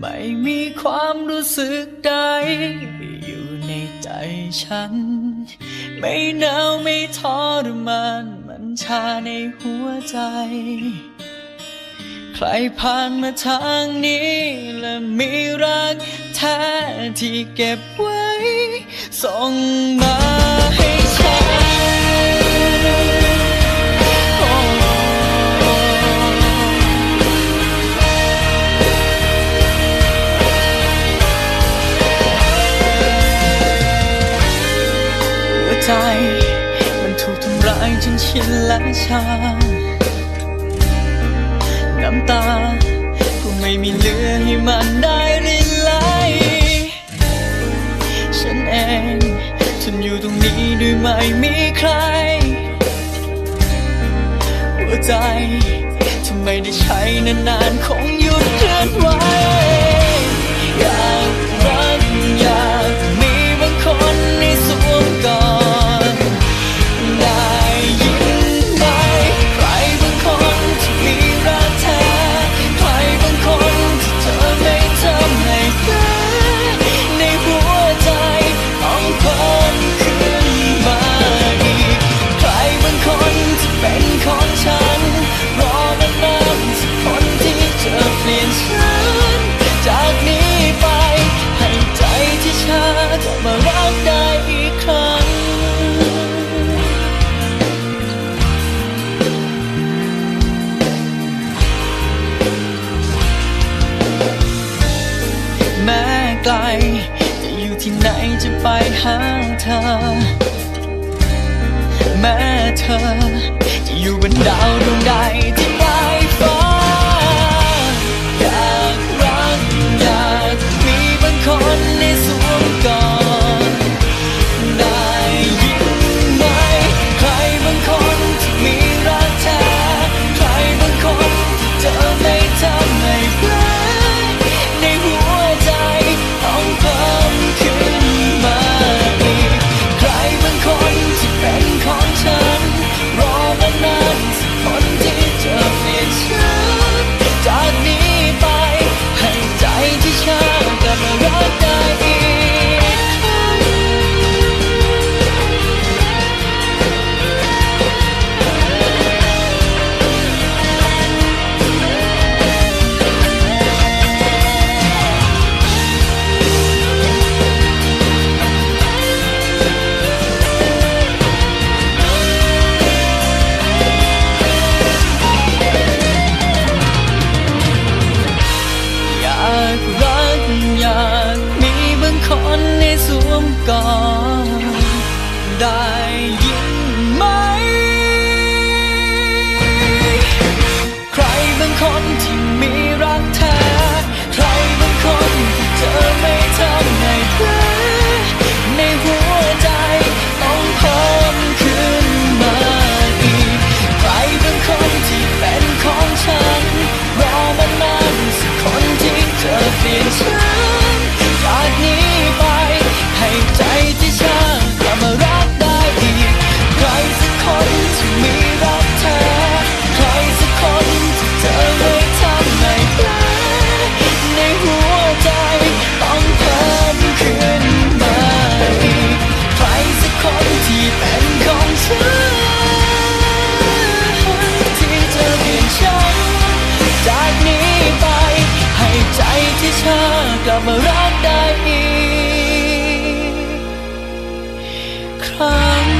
ไม่มีความรู้สึกใด อยู่ในใจฉัน ไม่หนาวไม่ทรมานมันชาในหัวใจ ใครผ่านมาทางนี้ และมีรักแท้ที่เก็บไว้ ส่งมา ใจ มันถูกทำร้ายจนชินและชา น้ำตา ก็ไม่มีเหลือให้มันได้รินไหล ฉันเองฉันอยู่ตรงนี้ด้วยไม่มีใคร หัวใจ ทำไมได้ใช้นานๆคงหยุดเคลื่อนไหว ลจะอยู่ที่ไหนจะไปหาเธอ แม้เธอ จะอยู่บนดาวดวงใด คนที่มีเรา ที่เธอกลับมารักได้อีกครั้ง